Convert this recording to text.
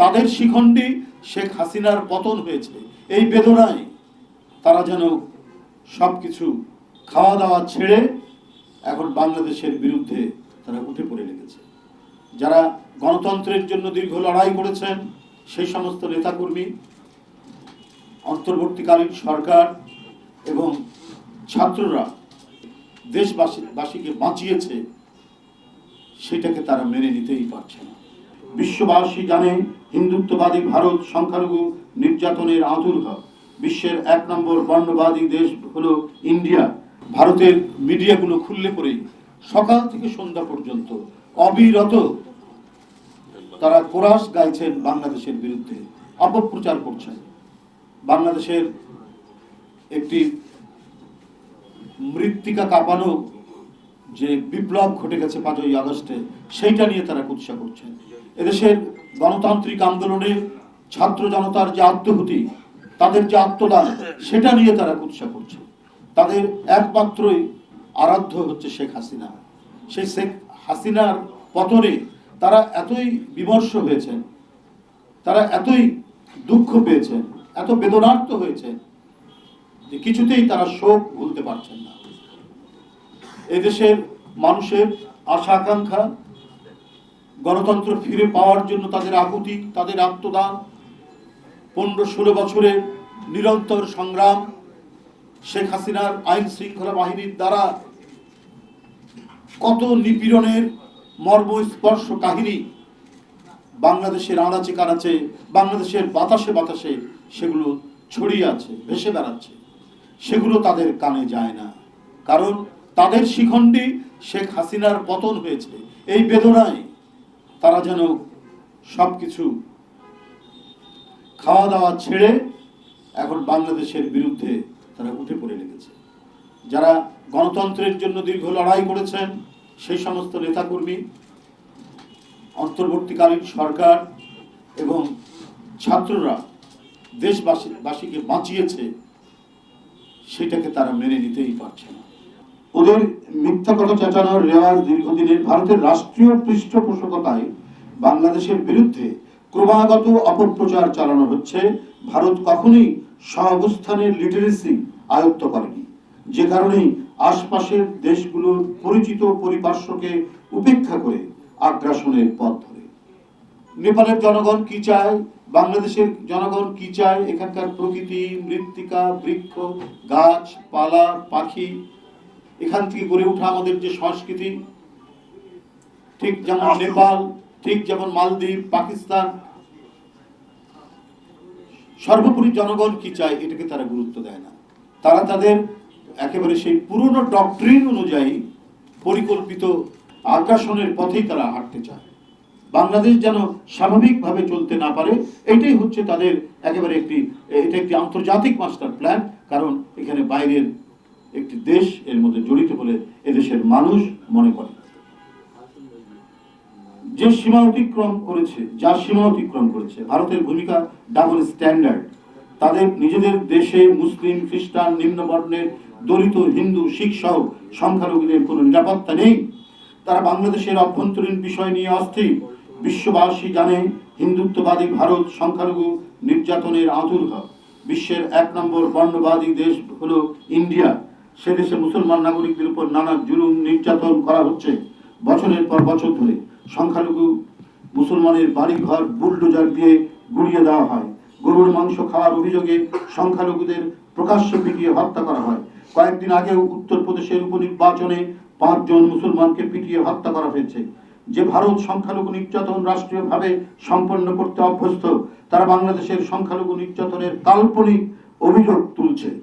তাদের শিখণ্ডী শেখ হাসিনার পতন হয়েছে। এই বেদনায় তারা যেন সব কিছু খাওয়া দাওয়া ছেড়ে এখন বাংলাদেশের বিরুদ্ধে তারা উঠে পড়ে লেগেছে। যারা গণতন্ত্রের জন্য দীর্ঘ লড়াই করেছেন, সেই সমস্ত নেতাকর্মী, অন্তর্বর্তীকালীন সরকার এবং ছাত্ররা দেশবাসী বাসীকে বাঁচিয়েছে, সেটাকে তারা মেনে নিতেই পারছে না। বিশ্ববাসী জানে হিন্দুত্ববাদী ভারত সংখ্যালঘু নির্যাতনের আতুর্ভাব বিশ্বের এক নম্বর বর্ণবাদী দেশ হলো ইন্ডিয়া। ভারতের মিডিয়াগুলো খুললে পরেই সকাল থেকে সন্ধ্যা পর্যন্ত অবিরত তারা কোরাস গাইছেন বাংলাদেশের বিরুদ্ধে। অপপ্রচার করছেন। বাংলাদেশের একটি মৃত্তিকা কাঁপানো যে বিপ্লব ঘটে গেছে পাঁচই আগস্টে, সেইটা নিয়ে তারা কুৎসা করছেন। এদেশের গণতান্ত্রিক আন্দোলনে ছাত্র জনতার যে আত্মহুতি তাদের যে আত্মদান, সেটা নিয়ে তারা কুৎসা করছে। তাদের একমাত্রই আরাধ্য হচ্ছে শেখ হাসিনা। সেই শেখ হাসিনার পতনে তারা এতই বিমর্ষ হয়েছেন, তারা এতই দুঃখ পেয়েছেন, এত বেদনার্থ হয়েছে যে কিছুতেই তারা শোক ভুলতে পারছেন না। এদেশের মানুষের আশা আকাঙ্ক্ষা গণতন্ত্র ফিরে পাওয়ার জন্য তাদের আকুতি, তাদের আত্মদান, পনেরো ষোলো বছরের নিরন্তর সংগ্রাম শেখ হাসিনার আইন শৃঙ্খলা বাহিনীর দ্বারা কত নিপীড়নের মর্মস্পর্শ কাহিনী বাংলাদেশের আনাচে কানাচে, বাংলাদেশের বাতাসে বাতাসে সেগুলো ছড়িয়ে আছে, ভেসে বেড়াচ্ছে। সেগুলো তাদের কানে যায় না। কারণ তাদের শিখণ্ডী শেখ হাসিনার পতন হয়েছে। এই বেদনায় তারা যেন সব কিছু খাওয়া দাওয়া ছেড়ে এখন বাংলাদেশের বিরুদ্ধে তারা উঠে পড়ে লেগেছে। যারা গণতন্ত্রের জন্য দীর্ঘ লড়াই করেছেন, সেই সমস্ত নেতাকর্মী, অন্তর্বর্তীকালীন সরকার এবং ছাত্ররা দেশবাসী, বাসীকে বাঁচিয়েছে, সেটাকে তারা মেনে নিতেই পারছে না। ওদের মিথ্যা কথা চেঁচানোর রেওয়াজ দীর্ঘদিনের ভারতের রাষ্ট্রীয় পৃষ্ঠপোষকতায় বাংলাদেশের বিরুদ্ধে ক্রমাগত অপপ্রচার চালানো হচ্ছে, ভারত কখনোই সহাবস্থানের লিটারেসি আয়ত্ত করেনি। যে কারণেই আশপাশের দেশগুলোর পরিচিত পরিপার্শ্বকে উপেক্ষা করে আগ্রাসনের পথ ধরে। নেপালের জনগণ কি চায়? বাংলাদেশের জনগণ কি চায়? এখানকার প্রকৃতি, মৃত্তিকা, বৃক্ষ, গাছ, পালা, পাখি এখান থেকে গড়ে ওঠা আমাদের যে সংস্কৃতি, ঠিক যেমন নেপাল, ঠিক যেমন মালদ্বীপ, পাকিস্তান, সর্বোপরি জনগণ কি চায় এটাকে তারা গুরুত্ব দেয় না। তারা তাদের একেবারে সেই পুরনো ডক্ট্রিন অনুযায়ী পরিকল্পিত আগ্রাসনের পথেই তারা হাঁটতে চায়। বাংলাদেশ যেন স্বাভাবিকভাবে চলতে না পারে, এটাই হচ্ছে তাদের একেবারে একটি এটা একটি আন্তর্জাতিক মাস্টার প্ল্যান কারণ এখানে বাইরের একটি দেশ এর মধ্যে জড়িত বলে এদেশের মানুষ মনে করে। যে সীমা অতিক্রম করেছে, যার সীমা অতিক্রম করেছে, ভারতের ভূমিকা ডাবল স্ট্যান্ডার্ড তাদের নিজেদের দেশে মুসলিম, খ্রিস্টান, নিম্নবর্ণের, দলিত, হিন্দু, শিখ সহ সংখ্যালঘুদের কোনো নিরাপত্তা নেই। তারা বাংলাদেশের অভ্যন্তরীণ বিষয় নিয়ে অস্থির। বিশ্ববাসী জানে হিন্দুত্ববাদী ভারত সংখ্যালঘু নির্যাতনের আতুর্ভাব বিশ্বের এক নম্বর বর্ণবাদী দেশ হলো ইন্ডিয়া। সে দেশে মুসলমান নাগরিকদের উপর নানা জুলুম, নির্যাতন করা হচ্ছে। বছরের পর বছর ধরে সংখ্যালঘু মুসলমানের বাড়ি ঘর বুলডোজার দিয়ে গুড়িয়ে দেওয়া হয়। গরুর মাংস খাওয়ার অভিযোগে সংখ্যালঘুদের প্রকাশ্যে পিটিয়ে হত্যা করা হয়। কয়েকদিন আগেও উত্তরপ্রদেশের উপনির্বাচনে পাঁচজন মুসলমানকে পিটিয়ে হত্যা করা হয়েছে। যে ভারত সংখ্যালঘু নির্যাতন রাষ্ট্রীয়ভাবে সম্পন্ন করতে অভ্যস্ত, তারা বাংলাদেশের সংখ্যালঘু নির্যাতনের কাল্পনিক অভিযোগ তুলছে।